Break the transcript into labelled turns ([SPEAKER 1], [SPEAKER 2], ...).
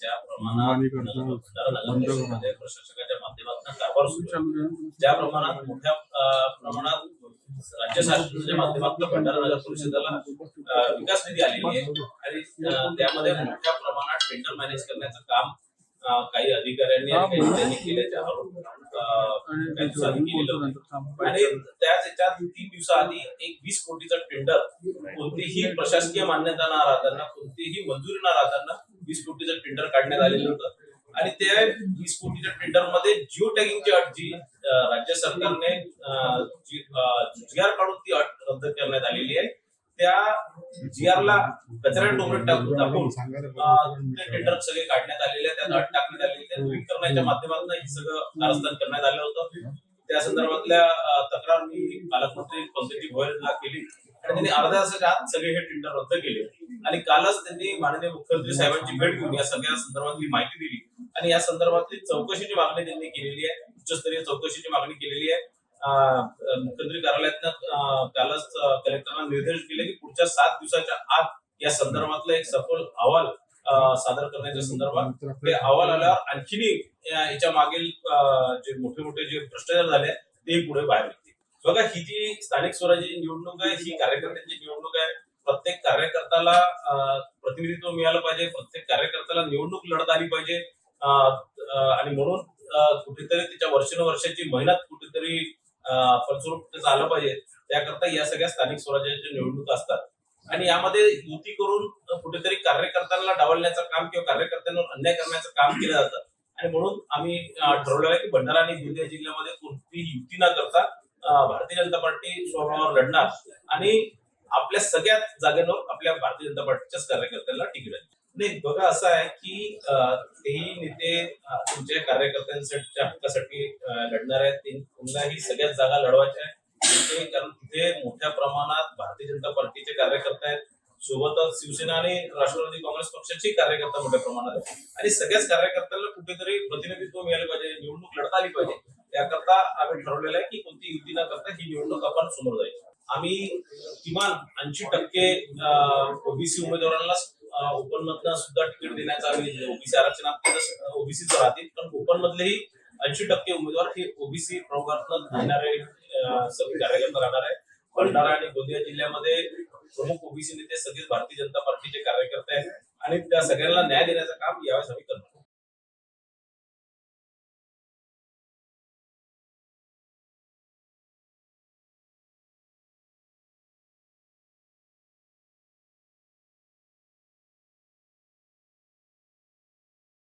[SPEAKER 1] ज्या प्रमाणात प्रशासकाच्या माध्यमातून कारभार सुरू आहे, ज्या प्रमाणात मोठ्या अं, प्रमाणात राज्य शासनाच्या माध्यमातून भंडारा नगर परिषदेला विकास निधी आलेली आहे. आणि त्यामध्ये मोठ्या प्रमाणात टेंडर मॅनेज करण्याचं काम काही अधिकाऱ्यांनी आणि काही नेत्यांनी केल्याचे आरोप काही दिवसांनी केलेलं होतं. आणि त्याच याच्यात तीन दिवसाआधी एक वीस कोटीचं टेंडर कोणतीही प्रशासकीय मान्यता न राहताना कोणतीही मंजुरी न राहताना वीस कोटीचं टेंडर काढण्यात आलेलं होतं. आणि त्या वीस कोटीच्या टेंडरमध्ये जिओ टॅगिंगची अट जी राज्य सरकारने जी आर काढून ती अट रद्द करण्यात आलेली आहे. त्या जी आर ला कचरा टोमॅटो टाकून टाकून टेंडर सगळे काढण्यात आलेले आहेत. त्यात अट टाकण्यात आलेली त्या ट्विट करण्याच्या माध्यमातून हे सगळं कारस्थान करण्यात आलं होतं. त्या संदर्भातल्या तक्रार मी पालकमंत्री पंकजी भोयरला केली. आणि त्यांनी अर्ध्या तासाच्या आत सगळे हे टेंडर रद्द केले. आणि कालच त्यांनी माननीय मुख्यमंत्री साहेबांची भेट घेऊन या सगळ्या संदर्भातली माहिती दिली. आणि या संदर्भातली चौकशीची मागणी त्यांनी केलेली आहे. उच्चस्तरीय चौकशीची मागणी केलेली आहे. मुख्यमंत्री कार्यालयातनं कालच कलेक्टरांना निर्देश दिले की पुढच्या सात दिवसाच्या आत या संदर्भातला एक सखोल अहवाल सादर करण्याच्या संदर्भात. ते अहवाल आल्यावर आणखीनही याच्या मागील जे मोठे मोठे जे भ्रष्टाचार झाले ते पुढे बाहेर येतील बघा ही जी स्थानिक स्वराज्याची निवडणूक आहे ही कार्यकर्त्यांची निवडणूक आहे प्रत्येक कार्यकर्त्याला प्रतिनिधित्व मिळालं पाहिजे प्रत्येक कार्यकर्त्याला निवडणूक लढत आली पाहिजे. आणि म्हणून कुठेतरी त्याच्या वर्षानुवर्षाची मेहनत कुठेतरी फलस्वरूप त्याचं आलं पाहिजे. त्याकरता या सगळ्या स्थानिक स्वराज्याच्या निवडणुका असतात आणि यामध्ये युती करून कुठेतरी कार्यकर्त्यांना डावलण्याचं काम किंवा कार्यकर्त्यांवर अन्याय करण्याचं काम केलं जातं. आणि म्हणून आम्ही ठरवलं आहे की भंडारा आणि गोंदिया जिल्ह्यामध्ये कोणतीही युती न करता भारतीय जनता पार्टी स्वभावावर लढणार. आणि आपल्या सगळ्याच जागेवर आपल्या भारतीय जनता पार्टीच्याच कार्यकर्त्यांना तिकीट आहे नाही बघा असं आहे की तेही नेते तुमच्या कार्यकर्त्यांसाठीच्या हक्कासाठी लढणार आहेत. त्यांना ही सगळ्याच जागा लढवायच्या आहेत. तिथे कारण तिथे मोठ्या प्रमाणात भारतीय जनता पार्टीचे कार्यकर्ते आहेत. सोबतच शिवसेना आणि राष्ट्रवादी काँग्रेस पक्षाचे कार्यकर्ता मोठ्या प्रमाणात आहेत. आणि सगळ्याच कार्यकर्त्यांना कुठेतरी प्रतिनिधित्व मिळालं पाहिजे निवडणूक लढता आली पाहिजे. त्याकरता आम्ही ठरवलेलं आहे की कोणती युती न करता ही निवडणूक आपण समोर जायची आम्ही किमान ऐंशी टक्के ओबीसी उमेदवारांना ओपन मधनं सुद्धा तिकीट देण्याचा ओबीसी आरक्षणात ओबीसीचं राहतील. पण ओपन मधलेही ऐंशी टक्के उमेदवार हे ओबीसी प्रवर्गातनं घेणारे सगळे कार्यकर्ते राहणार आहे भंडारा आणि गोंदिया जिल्ह्यामध्ये प्रमुख ओबीसी नेते सगळेच भारतीय जनता पार्टीचे कार्यकर्ते आहेत. आणि त्या सगळ्यांना न्याय देण्याचं काम यावेळेस आम्ही